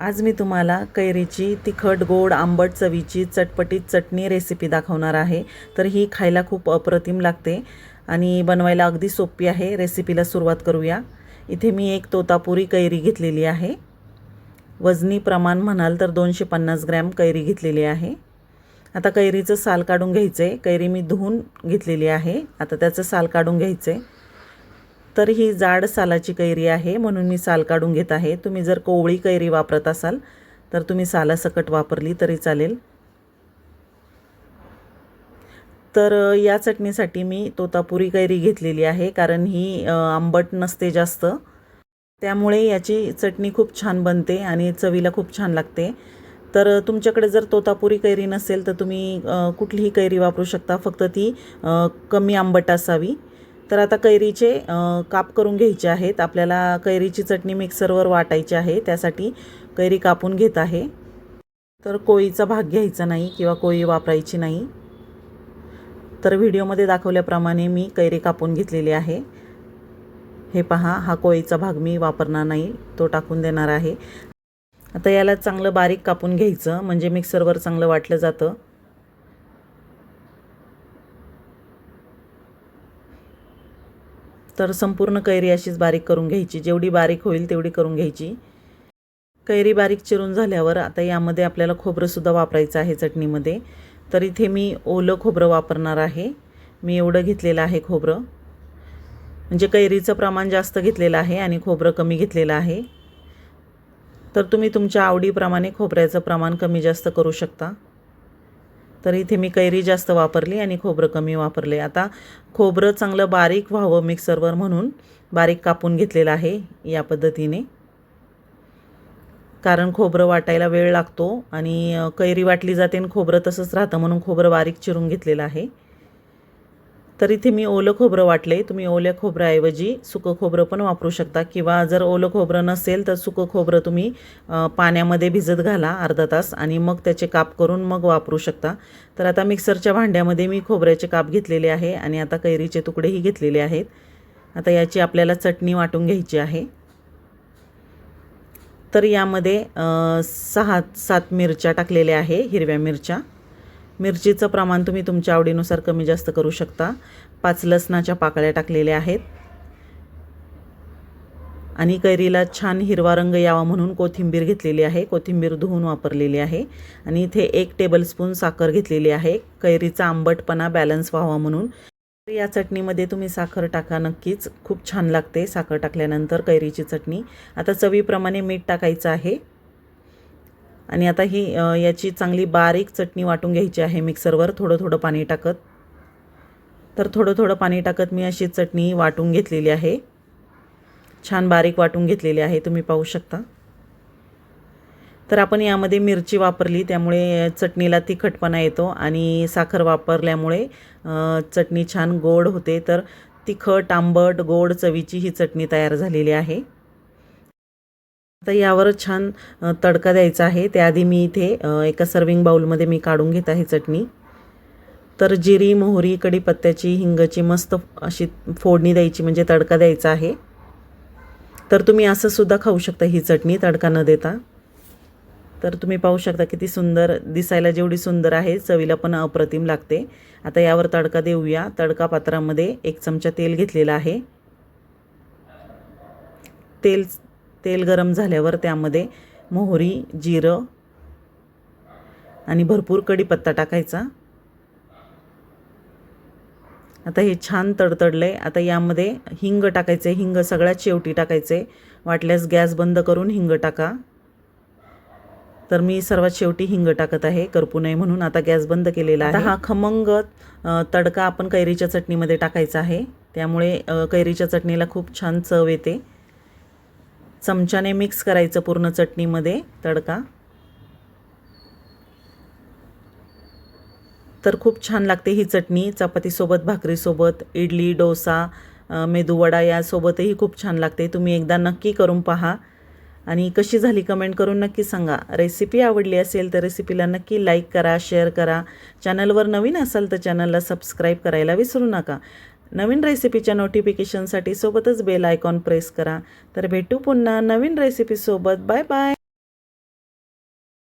आज मी तुम्हाला कैरीची तिखट गोड आंबट चवीची चटपटीत चटणी रेसिपी दाखवणार आहे. तर ही खायला खूप अप्रतिम लागते आणि बनवायला अगदी सोपी आहे. रेसिपीला सुरुवात करूया. इथे मी एक तोतापुरी कैरी घेतलेली आहे. वजनी प्रमाण म्हणाल तर दोनशे पन्नास ग्रॅम कैरी घेतलेली आहे. आता कैरीचं साल काढून घ्यायचं आहे कैरी मी धुवून घेतलेली आहे. आता त्याचं साल काढून घ्यायचं आहे तर ही जाड सालाची कैरी आहे म्हणून मी साल काढून घेत आहे. तुम्ही जर कोवळी कैरी वापरत असाल तर तुम्ही सालासकट वापरली तरी चालेल. तर या चटणीसाठी मी तोतापुरी कैरी घेतलेली आहे कारण ही आंबट नसते जास्त. त्यामुळे याची चटणी खूप छान बनते आणि चवीला खूप छान लागते. तर तुमच्याकडे जर तोतापुरी कैरी नसेल तर तुम्ही कुठलीही कैरी वापरू शकता. फक्त ती कमी आंबट असावी. तर आता कैरीचे काप करून घ्यायचे आहेत. आपल्याला कैरीची चटणी मिक्सरवर वाटायची आहे. त्यासाठी कैरी कापून घेत आहे. तर कोळीचा भाग घ्यायचा नाही किंवा कोळी वापरायची नाही. तर व्हिडिओमध्ये दाखवल्याप्रमाणे मी कैरी कापून घेतलेली आहे. हे पहा हा कोळीचा भाग मी वापरणार नाही. तो टाकून देणार आहे. आता याला चांगलं बारीक कापून घ्यायचं. म्हणजे मिक्सरवर चांगलं वाटलं जातं. तर संपूर्ण कैरी अशीच बारीक करून घ्यायची. जेवढी बारीक होईल तेवढी करून घ्यायची. कैरी बारीक चिरून झाल्यावर आता यामध्ये आपल्याला खोबरंसुद्धा वापरायचं आहे चटणीमध्ये. तर इथे मी ओलं खोबरं वापरणार आहे. मी एवढं घेतलेलं आहे खोबरं. म्हणजे कैरीचं प्रमाण जास्त घेतलेलं आहे आणि खोबरं कमी घेतलेलं आहे. तर तुम्ही तुमच्या आवडीप्रमाणे खोबऱ्याचं प्रमाण कमी जास्त करू शकता. तर इथे मी कैरी जास्त वापरली आणि खोबरं कमी वापरले. आता खोबरं चांगलं बारीक व्हावं मिक्सरवर म्हणून बारीक कापून घेतलेलं आहे या पद्धतीने. कारण खोबरं वाटायला वेळ लागतो आणि कैरी वाटली जाते आणि खोबरं तसंच राहतं म्हणून खोबरं बारीक चिरून घेतलेलं आहे. तर इथे मी ओलं खोबरं वाटले. तुम्ही ओल्या खोबऱ्याऐवजी सुकं खोबरं पण वापरू शकता किंवा जर ओलं खोबरं नसेल तर सुकं खोबरं तुम्ही पाण्यामध्ये भिजत घाला अर्धा तास आणि मग त्याचे काप करून मग वापरू शकता. तर आता मिक्सरच्या भांड्यामध्ये मी खोबऱ्याचे काप घेतलेले आहे आणि आता कैरीचे तुकडेही घेतलेले आहेत. आता याची आपल्याला चटणी वाटून घ्यायची आहे. तर यामध्ये सहा सात मिरच्या टाकलेल्या आहे हिरव्या मिरच्या. मिरचीचं प्रमाण तुम्ही तुमच्या आवडीनुसार कमी जास्त करू शकता. पाच लसणाच्या पाकळ्या टाकलेल्या आहेत. आणि कैरीला छान हिरवा रंग यावा म्हणून कोथिंबीर घेतलेली आहे. कोथिंबीर धुवून वापरलेली आहे. आणि इथे एक टेबलस्पून साखर घेतलेली आहे. कैरीचा आंबटपणा बॅलन्स व्हावा म्हणून. तर या चटणीमध्ये तुम्ही साखर टाका नक्कीच. खूप छान लागते साखर टाकल्यानंतर कैरीची चटणी. आता चवीप्रमाणे मीठ टाकायचं आहे. आणि आता ही याची चांगली बारीक चटणी वाटून घ्यायची आहे मिक्सरवर. थोडं थोडं पाणी टाकत. तर थोडं थोडं पाणी टाकत मी अशी चटणी वाटून घेतलेली आहे. छान बारीक वाटून घेतलेली आहे तुम्ही पाहू शकता. तर आपण यामध्ये मिरची वापरली त्यामुळे चटणीला तिखटपणा येतो आणि साखर वापरल्यामुळे चटणी छान गोड होते. तर तिखट आंबट गोड चवीची ही चटणी तयार झालेली आहे. आता यावर छान तडका द्यायचा आहे. त्याआधी मी इथे एका सर्विंग बाउलमध्ये मी काढून घेत आहे चटणी. तर जिरी मोहरी कढीपत्त्याची हिंगाची मस्त अशी फोडणी द्यायची म्हणजे तडका द्यायचा आहे. तर तुम्ही असं सुद्धा खाऊ शकता ही चटणी तडका न देता. तर तुम्ही पाहू शकता किती सुंदर दिसायला जेवढी सुंदर आहे चवीला पण अप्रतिम लागते. आता यावर तडका देऊया. तडका पात्रामध्ये एक चमचा तेल घेतलेला आहे. तेल तेल गरम झाल्यावर त्यामध्ये मोहरी जिरं आणि भरपूर कढीपत्ता टाकायचा. आता हे छान तडतडलं आता यामध्ये हिंग टाकायचे. हिंग सगळ्यात शेवटी टाकायचे. वाटल्यास गॅस बंद करून हिंग टाका. तर मी सर्वात शेवटी हिंग टाकत आहे. करपू नये म्हणून आता गॅस बंद केलेला आहे. हा खमंग तडका आपण कैरीच्या चटणीमध्ये टाकायचा आहे. त्यामुळे कैरीच्या चटणीला खूप छान चव येते. चमच्याने मिक्स करायचं पूर्ण चटणीमध्ये तडका. तर खूप छान लागते ही चटणी चपातीसोबत भाकरीसोबत इडली डोसा मेदूवडा यासोबतही खूप छान लागते. तुम्ही एकदा नक्की करून पहा. आणि कशी झाली कमेंट करून नक्की सांगा. रेसिपी आवडली असेल तर रेसिपीला नक्की लाईक करा शेअर करा. चॅनलवर नवीन असाल तर चॅनलला सबस्क्राईब करायला विसरू नका. नवीन रेसिपीच्या नोटिफिकेशनसाठी सोबतच बेल आयकॉन प्रेस करा. तर भेटू पुन्हा नवीन रेसिपीसोबत बाय बाय